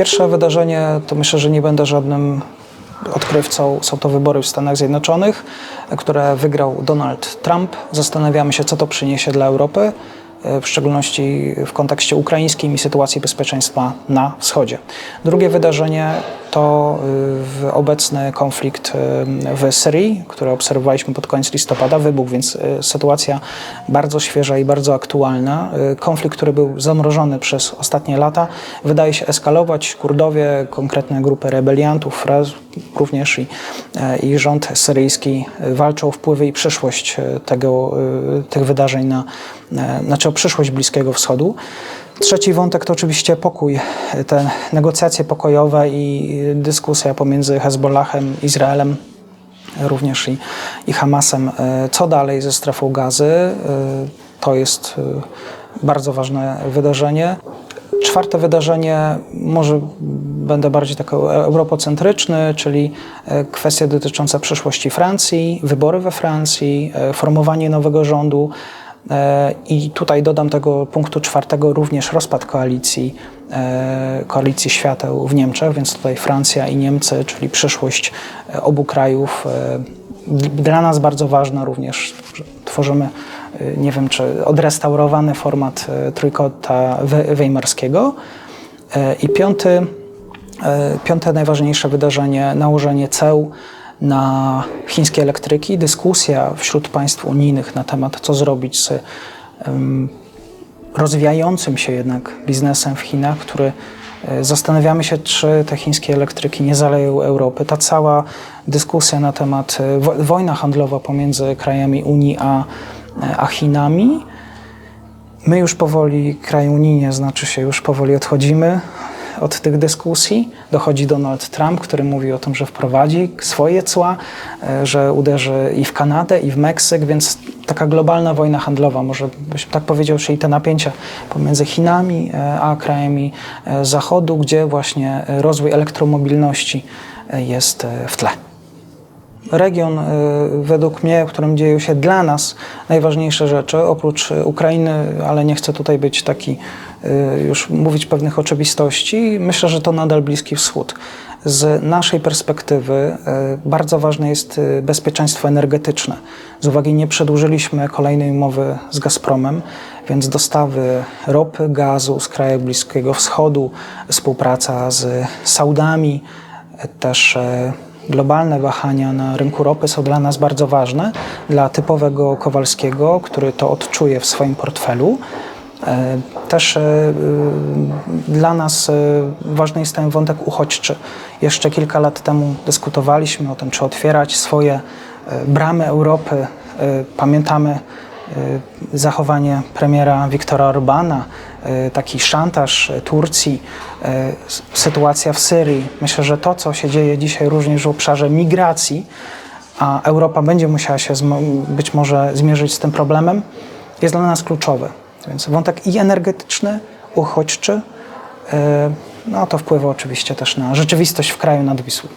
Pierwsze wydarzenie to myślę, że nie będę żadnym odkrywcą. Są to wybory w Stanach Zjednoczonych, które wygrał Donald Trump. Zastanawiamy się, co to przyniesie dla Europy, e, w szczególności w kontekście ukraińskim i sytuacji bezpieczeństwa na wschodzie. Drugie wydarzenie to y, obecny konflikt y, w Syrii, który obserwowaliśmy pod koniec listopada, wybuch, więc y, sytuacja bardzo świeża i bardzo aktualna. Konflikt, który był zamrożony przez ostatnie lata, wydaje się eskalować. Kurdowie, konkretne grupy rebeliantów, również i, i rząd syryjski walczą o wpływy i przyszłość tego, tych wydarzeń na, znaczy o przyszłość Bliskiego Wschodu. Trzeci wątek to oczywiście pokój, te negocjacje pokojowe i dyskusja pomiędzy Hezbollahem, Izraelem, również i, i Hamasem. E, Co dalej ze strefą gazy? E, To jest e, bardzo ważne wydarzenie. Czwarte wydarzenie, może będę bardziej tak europocentryczny, czyli kwestie dotyczące przyszłości Francji, wybory we Francji, formowanie nowego rządu. E, I tutaj dodam tego punktu czwartego również rozpad koalicji, e, koalicji świateł w Niemczech, więc tutaj Francja i Niemcy, czyli przyszłość e, obu krajów. Dla nas bardzo ważne również, tworzymy, nie wiem czy odrestaurowany format trójkąta we- weimarskiego. I piąty, piąte najważniejsze wydarzenie, nałożenie ceł na chińskie elektryki, dyskusja wśród państw unijnych na temat, co zrobić z rozwijającym się jednak biznesem w Chinach, który e, zastanawiamy się, czy te chińskie elektryki nie zaleją Europy. Ta cała dyskusja na temat e, wo- wojna handlowa pomiędzy krajami Unii a, a Chinami. My już powoli, kraj unijnie, znaczy się już powoli odchodzimy od tych dyskusji. Dochodzi Donald Trump, który mówi o tym, że wprowadzi swoje cła, e, że uderzy i w Kanadę, i w Meksyk, więc taka globalna wojna handlowa, może byś tak powiedział, czyli te napięcia pomiędzy Chinami e, a krajami e, Zachodu, gdzie właśnie rozwój elektromobilności jest w tle region, y, według mnie, w którym dzieją się dla nas najważniejsze rzeczy, oprócz y, Ukrainy, ale nie chcę tutaj być taki, y, już mówić pewnych oczywistości, myślę, że to nadal Bliski Wschód. Z naszej perspektywy bardzo ważne jest bezpieczeństwo energetyczne. Z uwagi nie przedłużyliśmy kolejnej umowy z Gazpromem, więc dostawy ropy, gazu z krajów Bliskiego Wschodu, współpraca z Saudami, też globalne wahania na rynku ropy są dla nas bardzo ważne. Dla typowego Kowalskiego, który to odczuje w swoim portfelu. E, Też e, y, dla nas e, ważny jest ten wątek uchodźczy. Jeszcze kilka lat temu dyskutowaliśmy o tym, czy otwierać swoje e, bramy Europy. E, Pamiętamy zachowanie premiera Viktora Orbana, taki szantaż y, Turcji, s- sytuacja w Syrii. Myślę, że to, co się dzieje dzisiaj również w obszarze migracji, a Europa będzie musiała się być może zmierzyć z tym problemem, jest dla nas kluczowy. Więc wątek i energetyczny, uchodźczy, no to wpływa oczywiście też na rzeczywistość w kraju nad Wisłą.